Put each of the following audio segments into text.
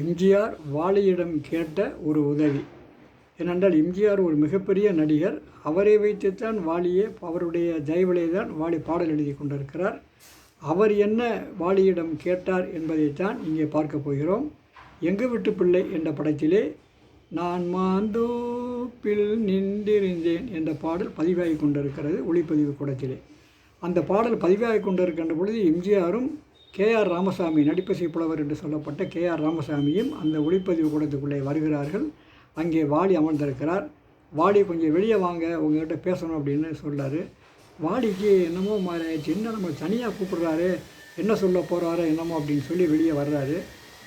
எம்ஜிஆர் வாலியிடம் கேட்ட ஒரு உதவி. ஏனென்றால் எம்ஜிஆர் ஒரு மிகப்பெரிய நடிகர். அவரை வைத்துத்தான் வாலியே அவருடைய தயவிலே தான் வாலி பாடல் எழுதி கொண்டிருக்கிறார். அவர் என்ன வாலியிடம் கேட்டார் என்பதைத்தான் இங்கே பார்க்க போகிறோம். எங்கு விட்டு பிள்ளை என்ற படத்திலே நான் மாந்தோப்பில் நின்றிருந்தேன் என்ற பாடல் பதிவாகி கொண்டிருக்கிறது ஒளிப்பதிவு கூடத்திலே. அந்த பாடல் பதிவாகி கொண்டிருக்கின்ற பொழுது எம்ஜிஆரும் கே ஆர் ராமசாமி நடிப்பசை புலவர் என்று சொல்லப்பட்ட கே ஆர் ராமசாமியும் அந்த ஒளிப்பதிவு கூடத்துக்குள்ளே வருகிறார்கள். அங்கே வாடி அமர்ந்திருக்கிறார். வாடி கொஞ்சம் வெளியே வாங்க உங்ககிட்ட பேசணும் அப்படின்னு சொல்கிறார் வாடிக்கு என்னமோ மாறியாச்சு என்ன நம்ம தனியாக கூப்பிடுறாரு? என்ன சொல்ல போகிறாரு என்னமோ அப்படின்னு சொல்லி வெளியே வர்றாரு.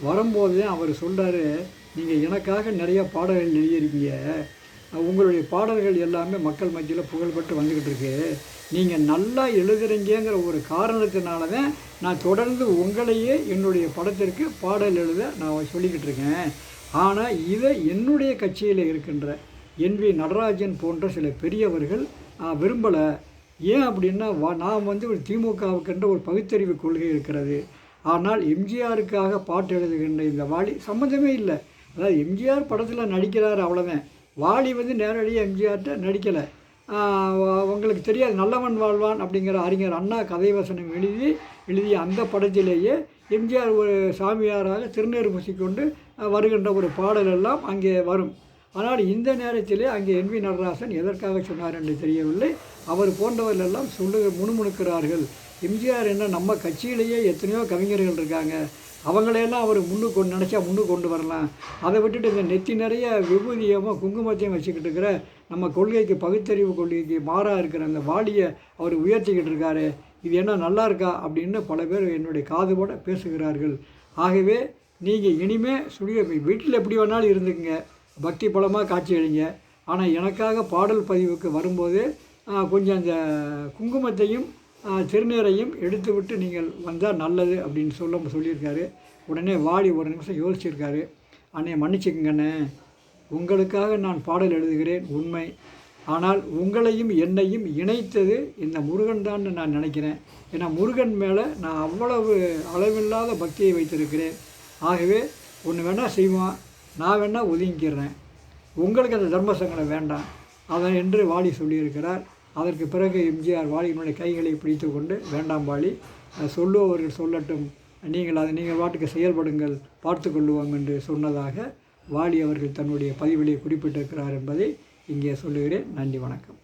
வரும்போது அவர் சொல்கிறாரு நீங்கள் எனக்காக நிறைய பாடல்கள் எழுதியிருக்கீங்க. உங்களுடைய பாடல்கள் எல்லாமே மக்கள் மத்தியில் புகழ்பெற்று வந்துக்கிட்டு இருக்கு. நீங்கள் நல்லா எழுதுறீங்கிற ஒரு காரணத்தினால தான் நான் தொடர்ந்து உங்களையே என்னுடைய படத்திற்கு பாடல் எழுத நான் சொல்லிக்கிட்டு இருக்கேன். ஆனால் இதை என்னுடைய கட்சியில் இருக்கின்ற என் வி நடராஜன் போன்ற சில பெரியவர்கள் விரும்பலை. ஏன் அப்படின்னா வா நான் வந்து ஒரு திமுகவுக்கென்ற ஒரு பகுத்தறிவு கொள்கை இருக்கிறது. ஆனால் எம்ஜிஆருக்காக பாட்டு எழுதுகின்ற இந்த வாலி சம்மந்தமே இல்லை. அதாவது எம்ஜிஆர் படத்தில் நடிக்கிறார் அவ்வளோதான் வாலி வந்து நேரடியாக எம்ஜிஆர்கிட்ட நடிக்கலை. உங்களுக்கு தெரியாது நல்லவன் வாழ்வான் அப்படிங்கிற அறிஞர் அண்ணா கதை வசனம் எழுதி எழுதிய அந்த படத்திலேயே எம்ஜிஆர் ஒரு சாமியாராக திருநீர் பூசிக்கொண்டு வருகின்ற ஒரு பாடல் எல்லாம் அங்கே வரும். ஆனால் இந்த நேரத்திலே அங்கே என் வி நடராசன் எதற்காக சொன்னார் என்று தெரியவில்லை. அவர் போன்றவர்கள் எல்லாம் சொல்லு முணுமுணுக்கிறார்கள். எம்ஜிஆர் என்ன நம்ம கட்சியிலேயே எத்தனையோ கவிஞர்கள் இருக்காங்க. அவங்களையெல்லாம் அவர் முன்னுக்கு கொண்டு நினச்சா முன்னு கொண்டு வரலாம். அதை விட்டுட்டு இந்த நெத்தி நிறைய விபூதியமாக குங்குமத்தையும் வச்சுக்கிட்டு இருக்கிற நம்ம கொள்கைக்கு பகுத்தறிவு கொள்கைக்கு மாறாக இருக்கிற அந்த வாடியை அவர் உயர்த்திக்கிட்டு இருக்காரு. இது என்ன நல்லா இருக்கா அப்படின்னு பல பேர் என்னுடைய காதுபோட பேசுகிறார்கள். ஆகவே நீங்கள் இனிமே சுழிய வீட்டில் எப்படி வேணாலும் இருந்துக்குங்க. பக்தி பலமாக காட்சி அழிங்க ஆனால் எனக்காக பாடல் பதிவுக்கு வரும்போது கொஞ்சம் அந்த குங்குமத்தையும் திருநீரையும் எடுத்துவிட்டு நீங்கள் வந்தால் நல்லது அப்படின்னு சொல்ல சொல்லியிருக்காரு. உடனே வாடி ஒரு நிமிஷம் யோசிச்சிருக்காரு. அண்ணே மன்னிச்சுக்கங்கண்ணே. உங்களுக்காக நான் பாடல் எழுதுகிறேன் உண்மை. ஆனால் உங்களையும் என்னையும் இணைத்தது இந்த முருகன் தான் நான் நினைக்கிறேன். ஏன்னா முருகன் மேலே நான் அவ்வளவு அளவில்லாத பக்தியை வைத்திருக்கிறேன். ஆகவே ஒன்று வேணால் செய்வான் நான் வேணால் ஒதுங்கிக்கிறேன். உங்களுக்கு அந்த தர்ம சங்கடம் வேண்டாம் அதை என்று வாடி சொல்லியிருக்கிறார். அதற்கு பிறகு எம்ஜிஆர் வாலிபனுடைய கைகளை பிடித்து கொண்டு வேண்டாம் வாலி சொல்லுபவர்கள் சொல்லட்டும். நீங்கள் அதை நீங்கள் வாட்டுக்கு செயல்படுங்கள் பார்த்து கொள்ளுவோம் என்று சொன்னதாக வாலி அவர்கள் தன்னுடைய பதிவிலே குறிப்பிட்டிருக்கிறார் என்பதை இங்கே சொல்லுகிறேன். நன்றி வணக்கம்.